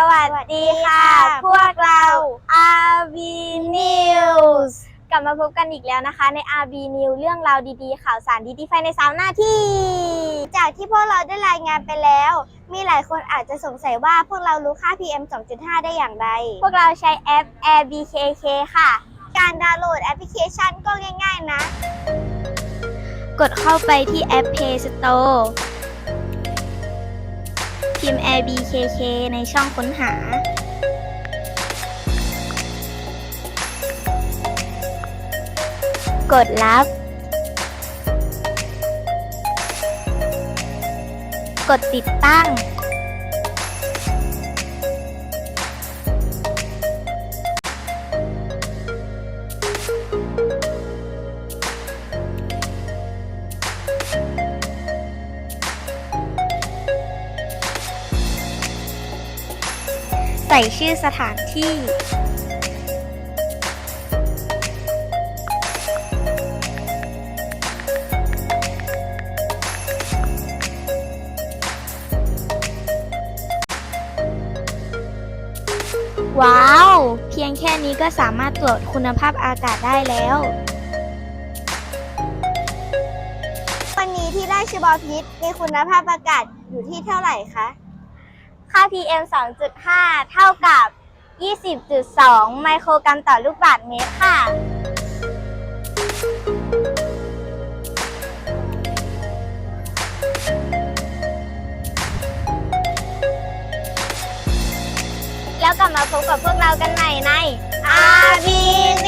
สวัสดีค่ะ พวกเรา RB News กลับมาพบกันอีกแล้วนะคะ ใน RB News เรื่องราวดีๆ ข่าวสารดีๆภายใน3หน้าที่ จากที่พวกเราได้รายงานไปแล้ว มีหลายคนอาจจะสงสัยว่าพวกเรารู้ค่า PM 2.5 ได้อย่างไร พวกเราใช้แอป AirBKK ค่ะ การดาวน์โหลดแอปพลิเคชันก็ง่าย ๆ นะ กดเข้าไปที่แอป Play Store พิมพ์ AirBKK ในช่องค้นหา กดรับ กดติดตั้ง ใส่ชื่อสถานที่ ว้าว เพียงแค่นี้ก็สามารถตรวจคุณภาพอากาศได้แล้ว วันนี้ที่ได้ชบอพิษมีคุณภาพอากาศอยู่ที่เท่าไหร่คะ ค่า PM 2.5 เท่ากับ 20.2 ไมโครกรัมต่อลูกบาศก์เมตรค่ะ แล้วกลับมาพบกับพวกเรากันใหม่ใน RB News